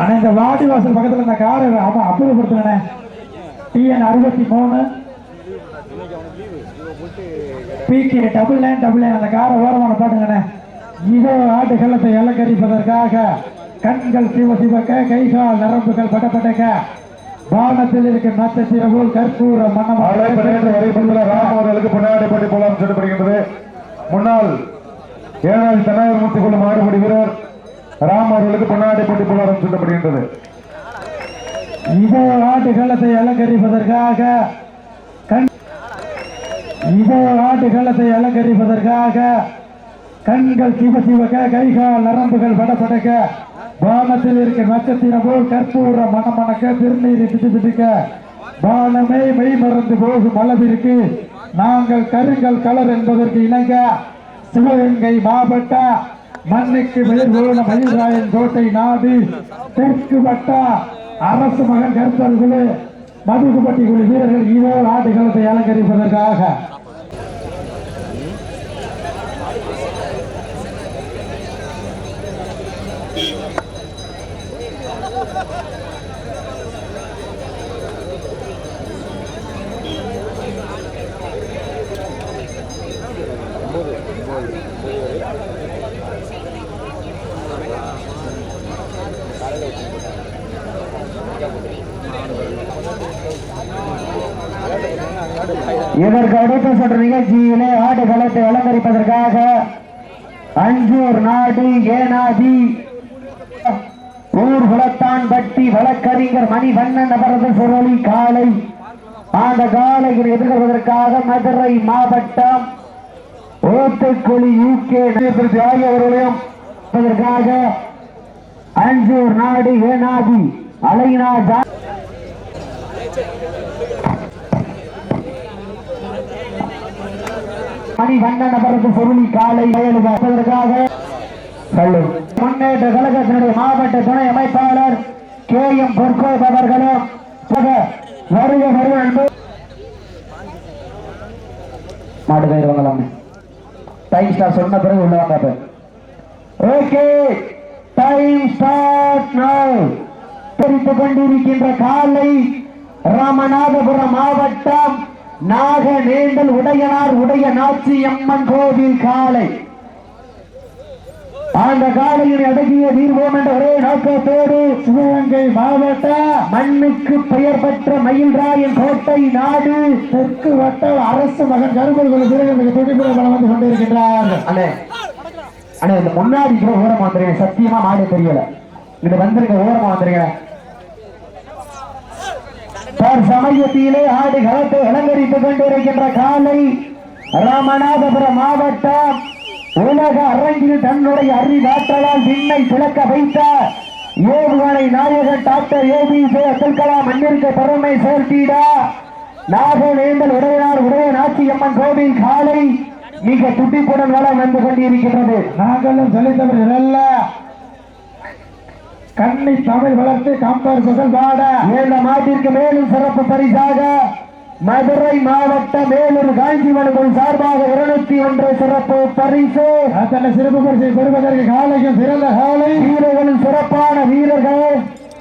ஆனா இந்த வாடி வாசல் பக்கத்துல இந்த காரை ஆமா அப்புறப்படுத்துறேன். டிஎன் அறுபத்தி மூணு. PK double nine double nine அந்த காரை ஓரமான பாட்டுங்கண்ணே. இதோ ஆட்டுகளத்தை அலங்கரிப்பதற்காக கண்கள் சிவ சிவக்க கைகால் நரம்புகள் படப்படக்க வானத்தில் இருக்கும் நட்சத்திர போல் கற்பூர நேற்று வரைபடத்தில் ராம் அவர்களுக்கு பொன்னாடி போட்டி போலாம் சொல்லப்படுகின்றது. முன்னாள் ஏழாவது தன்னார் மூர்த்தி கொள்ளும் வீரர். ராம் அவர்களுக்கு பொன்னாடி போட்டி போலாம் சொல்லப்படுகின்றது இதோ ஆட்டுகளத்தை அலங்கரிப்பதற்காக கண் ஆட்டு ஆட்டுகளத்தை அலங்கரிப்பதற்காக கண்கள் சிவ சிவக கைகால் நரம்புகள் படப்படக்க வானத்தில் இருக்க நட்சத்திரம் போல் கற்பூர மனமணக்க திருநீரை பிட்டு பிடிக்க வானமே மெய் மறந்து போகும் அளவிற்கு நாங்கள் கருங்கல் கலர் என்பதற்கு இணங்க சிவகங்கை மாவட்ட மண்ணுக்கு மேற்கொள்ள மயில்ராயன் கோட்டை நாடு தெற்கு வட்ட அரசு மகன் கருத்தர் குழு மதுகுப்பட்டி குழு வீரர்கள் இதோ ஆட்டுகளத்தை அலங்கரிப்பதற்காக. இதற்கு அடுத்த சுற்று நிகழ்ச்சியிலே ஆடு களத்தை அலங்கரிப்பதற்காக அஞ்சூர் நாடு ஏனாதி ஊர் குளத்தான் பட்டி வழக்கறிஞர் மணிவண்ணன் அவரது சுரளி காலை அந்த காலையில் எதிர்கொள்வதற்காக மதுரை மாவட்டம் ஓத்துக்குழி யூகே ஆகியவர்களையும் அதற்காக அஞ்சூர் நாடு ஏனாதி அலைனா ஜா- மணிவண்ணன் அவரது பொருளி காலை வயலுக்காக முன்னேற்ற கழகத்தினுடைய மாவட்ட துணை அமைப்பாளர் கே எம் பொற்கோப் அவர்களும் வருக வருக என்பது மாடு கயிறுவாங்களாம் டைம் ஸ்டார் சொன்ன பிறகு உள்ள வாங்க ஓகே டைம் ஸ்டார்ட் நவ் தெரிந்து கொண்டிருக்கின்ற காலை ராமநாதபுரம் மாவட்டம் நாக வேண்டல் உடையனார் உடைய நாச்சி அம்மன் கோவில் காலை. அந்த காலையில் அடங்கிய தீர்வோம் என்ற ஒரே நோக்கத்தோடு சிவகங்கை மாவட்ட மண்ணுக்கு பெயர் பெற்ற மயில்ராயன் கோட்டை நாடு தெற்கு வட்ட அரசு மகன் கருங்கல் குழு வீரர்கள் வந்து கொண்டிருக்கின்றார். அண்ணே அண்ணே இந்த முன்னாடி கூட ஓரமா வந்துருங்க சத்தியமா மாடு தெரியல. இது வந்திருக்க ஓரமா வந்துருங்க சமயத்திலே ஆடு களத்தை அலங்கரித்துக் கொண்டிருக்கின்ற காலை ராமநாதபுரம் மாவட்டம் உலக அரங்கில் தன்னுடைய அறிவாற்றலால் விண்ணை பிளக்க வைத்த ஏவுகணை நாயகன் doctor A P J Abdul Kalam மண்ணிற்கு பெருமை சேர்த்திட. நாகவேந்தல் உடையார் உடைய நாச்சியம்மன் கோவில் காலை மிக துட்டிப்புடன் வளம் வந்து கொண்டிருக்கின்றது. நாங்களும் செலுத்தவர்கள் கண்ணி தமிழ் வளர்த்து கம்பர் பாட. இந்த மாட்டிற்கு மேலும் சிறப்பு பரிசாக மதுரை மாவட்ட மேலூர் காஞ்சிமனுக்குள் சார்பாக இருநூத்தி ஒன்று சிறப்பு பரிசு. அத்தனை சிறப்பு பரிசை பெறுவதற்கு காலையும் சிறந்த காலை. வீரர்களின் சிறப்பான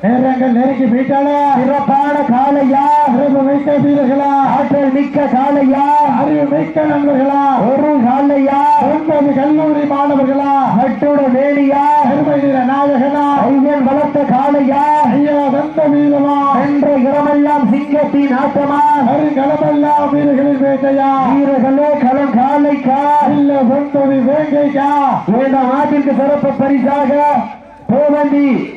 நேரங்கள் நெருங்கி மீட்டால சிறப்பான காளையா. சிறப்பு மிக்க வீரர்களா. ஆற்றல் மிக்க காளையா. அறிவு மிக்க நண்பர்களா. ஒரு காளையா. ஒன்பது கல்லூரி மாணவர்களா. மற்றொரு வேலியா பெருமை நிற நாயகனா. ஐயன் வளர்த்த காளையா. ஐயா வந்த வீரமா. என்ற இடமெல்லாம் சிங்கத்தின் ஆட்டமா. அருங்கலமெல்லாம் வீரர்களின் வேட்டையா. வீரர்களே களம் காளைக்கா. இல்ல ஒன்பது வேங்கைக்கா. இந்த நாட்டிற்கு சிறப்பு பரிசாக. போவந்தி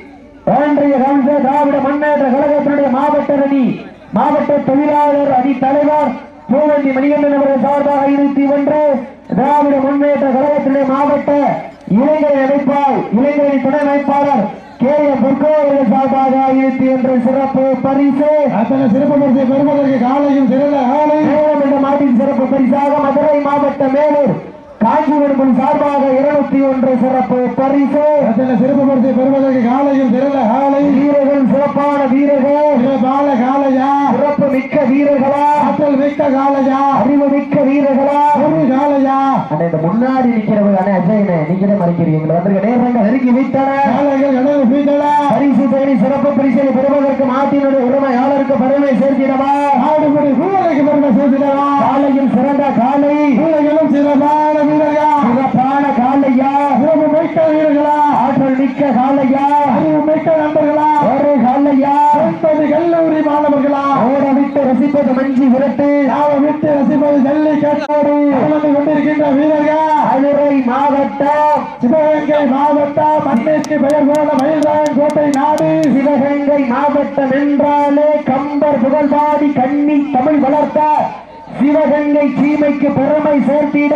ஒன்றிய கவுன்சில திராவிட முன்னேற்ற கழகத்தினுடைய மாவட்ட அணி மாவட்ட தொழிலாளர் அணி தலைவர் பூவந்தி மணிகண்டன் அவர்கள் சார்பாக இருபத்தி ஒன்று திராவிட முன்னேற்ற கழகத்தினுடைய மாவட்ட இளைஞர் அமைப்பால் இளைஞரணி துணை அமைப்பாளர் கே எம் பொற்கோவில் சார்பாக இருபத்தி ஒன்று சிறப்பு பரிசு. அத்தனை சிறப்பு பரிசை பெறுவதற்கு காலையும் சிறந்த இந்த மாட்டின் சிறப்பு பரிசாக மதுரை மாவட்ட மேலூர் காஞ்சிபுரம் சார்பாக இருநூத்தி ஒன்று சிறப்பு பரிசு. சிறப்பு பரிசை பெறுவதற்கு காலையும் சிறந்த காலை. வீரர்கள் சிறப்பான வீரர்கள். சிறப்பான காலையா? சிறப்பு மிக்க வீரர்களா? ஆற்றல் மிக்க காளையா அறிவு மிக்க வீரர்களா? ஒரு காளையா அண்ணே இந்த முன்னாடி நிக்கிறவங்க அண்ணே அஜயனே நீங்களே மறைக்கிறீங்க வந்துருக்க நேரங்க நெருங்கி வைத்தன பரிசு தேடி சிறப்பு பரிசை பெறுவதற்கு மாட்டினுடைய உரிமையாளருக்கு பெருமை சேர்த்திடவா? ஆடுபடி சூழலுக்கு பெருமை சேர்த்திடவா? காலையில் சிறந்த காலை. வீரர்களும் சிறப்பான வீரர்களா. சிறப்பான காலையா? சிறப்பு மிக்க வீரர்களா? ஆற்றல் மிக்க காலையா? அறிவு மிக்க நண்பர்களா? ஒரு காலையா? ஒன்பது கல்லூரி மாணவர்களா? ஓட விட்டு ரசிப்பது மஞ்சி விரட்டு. நாம விட்டு ரசிப்பது ஜல்லி கட்டோடு கலந்து கொண்டிருக்கின்ற வீரர்கள். மதுரை மாவட்டம். சிவகங்கை மாவட்டம். மண்ணிற்கு பெயர் போன மயில்ராயன் கோட்டை நாடு. சிவகங்கை மாவட்டம் என்றாலே கம்பர் புகழ்பாடி கண்ணி தமிழ் வளர்த்த சிவகங்கை சீமைக்கு பெருமை சேர்த்திட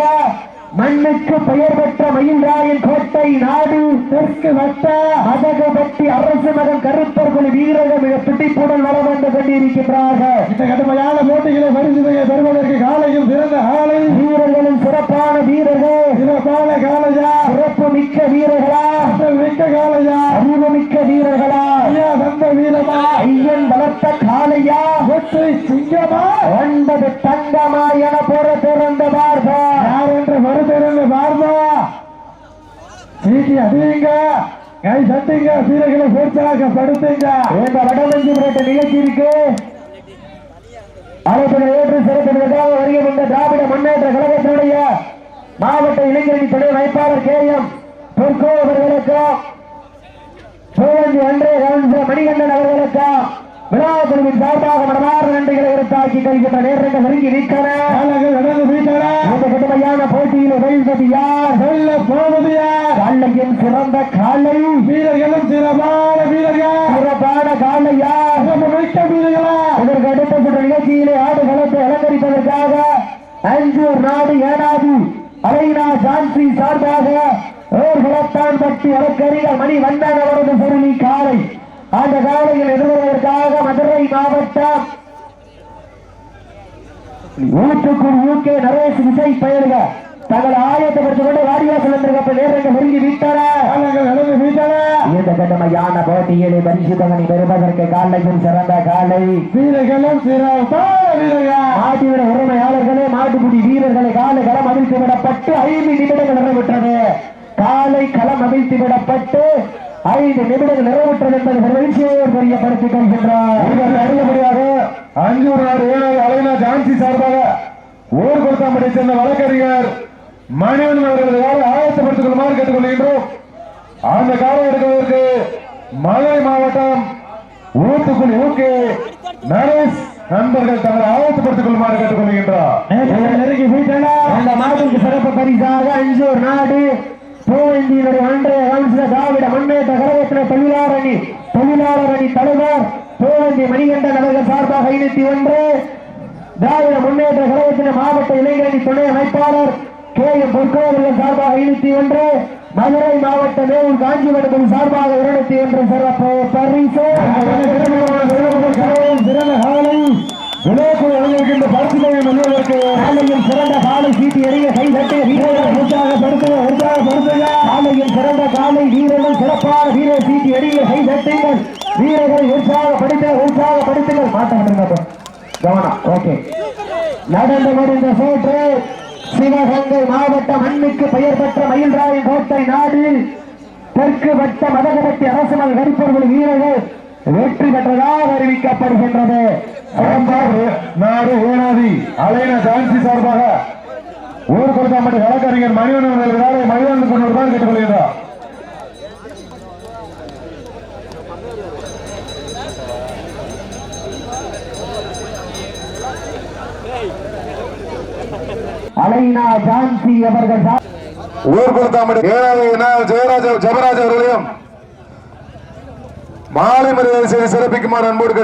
மண்ணுக்கு பெயர் பெற்ற மயில்ராயன் கோட்டை நாடு தெற்கு வட்ட மதகபட்டி அரசு மகன் கருப்பர் குழு வீரர்கள் மிக துடிப்புடன் வர வந்து கொண்டிருக்கின்றார்கள் இந்த கடுமையான போட்டிகளை பரிசுகளை பெறுவதற்கு காலையும் சிறந்த காலை வீரர்களும் சிறப்பான வீரர்கள். சிறப்பான காலையா? சிறப்பு மிக்க வீரர்களா? மிக்க காலையா அறிவு மிக்க வீரர்களா? ஐயா தந்த வீரமா? ஐயன் வளர்த்த காளையா? ஒற்றை சிங்கமா? ஒன்பது தங்கமா என பொற திறந்த பார்ப்பா யார் என்று மறுத்திருந்து பார்ப்பா சீட்டி அடியுங்க கை தட்டுங்க வீரர்களை உற்சாகப்படுத்துங்க இந்த வடமஞ்சி விரட்டு நிகழ்ச்சிக்கு அழைப்பினை ஏற்று சிறப்பிற்காக வருகை வந்த திராவிட முன்னேற்ற கழகத்தினுடைய மாவட்ட இளைஞரணி துணை வைப்பாளர் கே எம் பொற்கோ சிவகங்கை அன்றைய கவுன்சிலர் மணிகண்டன் அவர்களுக்கும் விழா குழுவின் சார்பாக மனமார்ந்த நன்றிகளை உறுத்தாக்கி கழிக்கின்ற நேரங்கள் நெருங்கி நிற்கிற காலங்கள் நடந்து வீட்டன. இந்த கடுமையான போட்டியில் வெல்வது யார்? சொல்ல போவது யார்? காலையின் சிறந்த காலை. வீரர்களும் சிறப்பான வீரர்கள். சிறப்பான காலையா சிறப்பு மிக்க வீரர்களா? இதற்கு அடுத்த நிகழ்ச்சியிலே ஆடு களத்தை அலங்கரிப்பதற்காக அஞ்சூர் நாடு ஏனாதி. அலைனா சாந்தி சார்பாக ஓர்குளத்தான் பட்டி வழக்கறிஞர் மணி வண்ணன் அவரது பொருளி காலை. அந்த காலையில் எதிர்வதற்காக மதுரை மாவட்டம் ஊற்றுக்குள் யூகே நரேஷ் விசை பெயர்கள் தங்கள் ஆயத்தப்படுத்திக் கொண்டு வாடிவாசல் வந்திருக்கப்ப நேரங்கள் நடந்து வீட்டன இந்த கடுமையான போட்டியிலே பரிசு தவணி பெறுவதற்கு காலையில் சிறந்த காலை. வீரர்களும் மாட்டுவிட உரிமையாளர்களே மாட்டுக்குடி வீரர்களை காலை களம் அவிழ்த்து விடப்பட்டு ஐந்து நிமிடங்கள் நிறைவுற்றது. காலை களம் அவிழ்த்து விடப்பட்டு ஐந்து நிமிடங்கள் நிறைவுற்றது என்பது மகிழ்ச்சியோடு தெரியப்படுத்திக் கொள்கின்றார். அஞ்சூர் நாடு ஏழாவது அலைனா ஜான்சி சார்பாக ஊர் கொடுத்தாம்படி சேர்ந்த வழக்கறிஞர் மணிவன் அவர்களால் ஆயத்தப்படுத்திக் கொள்ளுமாறு கேட்டுக்கொள்கின்றோம். அந்த காலம் எடுக்கிறதற்கு மதுரை மாவட்டம் ஊத்துக்குழி ஊக்கே நரேஷ் நண்பர்கள் தங்களை ஆயத்தப்படுத்திக் கொள்ளுமாறு கேட்டுக்கொள்கின்றார் நெருங்கி அந்த மாதத்துக்கு சிறப்பு பரிசாக அஞ்சூர் நாடு பூவந்தியினுடைய அன்றைய கவுன்சிலர் திராவிட முன்னேற்ற கழகத்தின தொழிலாளர் அணி தொழிலாளர் அணி தலைவர் பூவந்தி மணிகண்டன் அவர்கள் சார்பாக ஐநூத்தி ஒன்று திராவிட முன்னேற்ற கழகத்தின மாவட்ட இளைஞரணி துணை அமைப்பாளர் கே எம் சார்பாக ஐநூத்தி ஒன்று மதுரை மாவட்ட மேலும் காஞ்சிபுரத்தின் சார்பாக இருநூத்தி ஒன்று சிறப்பு பரிசு. சிறந்த காலை விளையாட்டு வழங்கியிருக்கின்ற பரிசுகளை வெல்வதற்கு காலையில் சிறந்த காலை சீட்டி எறிய கை தட்டிய வீரர்கள் உற்சாகப்படுத்துங்க உற்சாகப்படுத்துங்க காலையில் சிறந்த காலை வீரர்கள் சிறப்பான வீரர் சீட்டி எறிய கை தட்டுங்கள் வீரர்களை உற்சாகப்படுத்த உற்சாகப்படுத்துங்கள் மாட்ட கவனம். ஓகே. நடந்து முடிந்த சோற்று. சிவகங்கை மாவட்ட மண்ணுக்கு பெயர் பெற்ற மயில்ராயன் கோட்டை நாடு தெற்கு வட்ட மதகபட்டி அரசமல் கருப்பர்கள் வீரர்கள் வெற்றி பெற்றதாக அறிவிக்கப்படுகின்றது. நாடு ஏனாதி அலைன ஜான்சி சார்பாக ஊர் கொடுத்தாம்பட்டி வழக்கறிஞர் மணிவன் அவர்கள் மணிவன் கொண்டு கேட்டுக்கொள்கிறார் கேட்டுக்கொள்கின்றார் ஜான்சி அவர்கள் ஊர் கொடுத்தாமடி ஜெயராஜ ஜபராஜ் அவர்களையும் மாலை மரியாதை செய்து சிறப்பிக்குமாறு அன்போடு